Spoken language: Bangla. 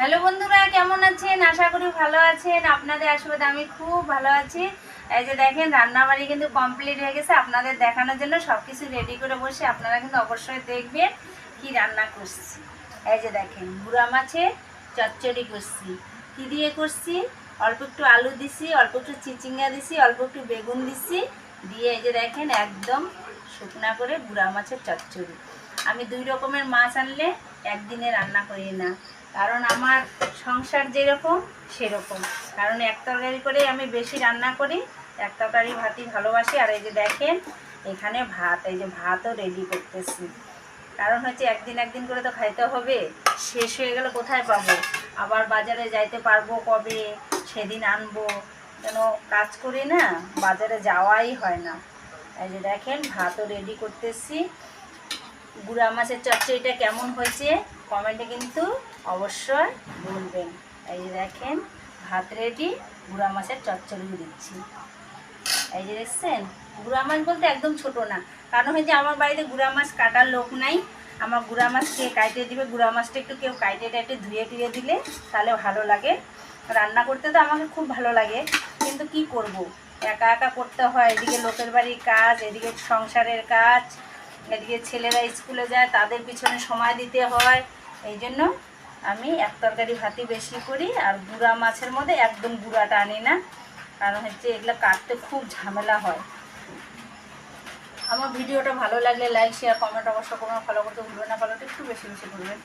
হ্যালো বন্ধুরা, কেমন আছেন? আশা করি ভালো আছেন। আপনাদের আশীর্বাদে আমি খুব ভালো আছি। এই যে দেখেন, রান্নাবাড়ি কিন্তু কমপ্লিট হয়ে গেছে। আপনাদের দেখানোর জন্য সব কিছু রেডি করে বসে আপনারা কিন্তু অবশ্যই দেখবেন কি রান্না করছি। এই যে দেখেন, বুড়া মাছের চচ্চড়ি করছি। কি দিয়ে করছি? অল্প একটু আলু দিছি, অল্প একটু চিচিঙ্গা দিছি, অল্প একটু বেগুন দিছি। দিয়ে এই যে দেখেন, একদম শুকনা করে বুড়া মাছের চচ্চড়ি। আমি দুই রকমের মাছ আনলে একদিনে রান্না করি না। কারণ আমার সংসার যেরকম, সেরকম। কারণ এক তরকারি করে আমি বেশি রান্না করি, এক তরকারি ভাতই ভালোবাসি। আর এই যে দেখেন, এখানে ভাত, এই যে ভাতও রেডি করতেছি। কারণ হচ্ছে একদিন একদিন করে তো খাইতে হবে, শেষ হয়ে গেলে কোথায় পাবো? আবার বাজারে যাইতে পারব কবে? সেদিন আনব। যেন কাজ করি না, বাজারে যাওয়াই হয় না। এই যে দেখেন, ভাতও রেডি করতেছি। গুড়া মাছের চচ্চড়িটা কেমন হয়েছে কমেন্টে কিন্তু অবশ্যই বলবেন। এই যে দেখেন, ভাত রেডি, গুড়া মাছের চচ্চড়ি দিচ্ছি। এই যে দেখছেন, গুড়া মাছ বলতে একদম ছোট না। কারণ হচ্ছে আমার বাড়িতে গুড়া মাছ কাটার লোক নাই। আমার গুড়া মাছ কে কাইটে দিবে, গুড়া মাছটা একটু কেউ কাইটে টাইটে ধুয়ে টুয়ে দিলে তাহলে ভালো লাগে। রান্না করতে তো আমাকে খুব ভালো লাগে, কিন্তু কি করব? একা একা করতে হয়, এদিকে লোকের বাড়ির কাজ, এদিকে সংসারের কাজ এদিকে ছেলেরা স্কুলে যায়, তাদের পিছনে সময় দিতে হয়। এই জন্য আমি এক তরকারি ভাতই বেশি করি, আর গুঁড়া মাছের মধ্যে একদম গুঁড়াটা আনি না, কারণ হচ্ছে এগুলো কাটতে খুব ঝামেলা হয়। আমার ভিডিওটা ভালো লাগলে লাইক শেয়ার কমেন্ট অবশ্য কোনো ফলো করতে ভুলবেন না। ফলোটা একটু বেশি বেশি করবেন।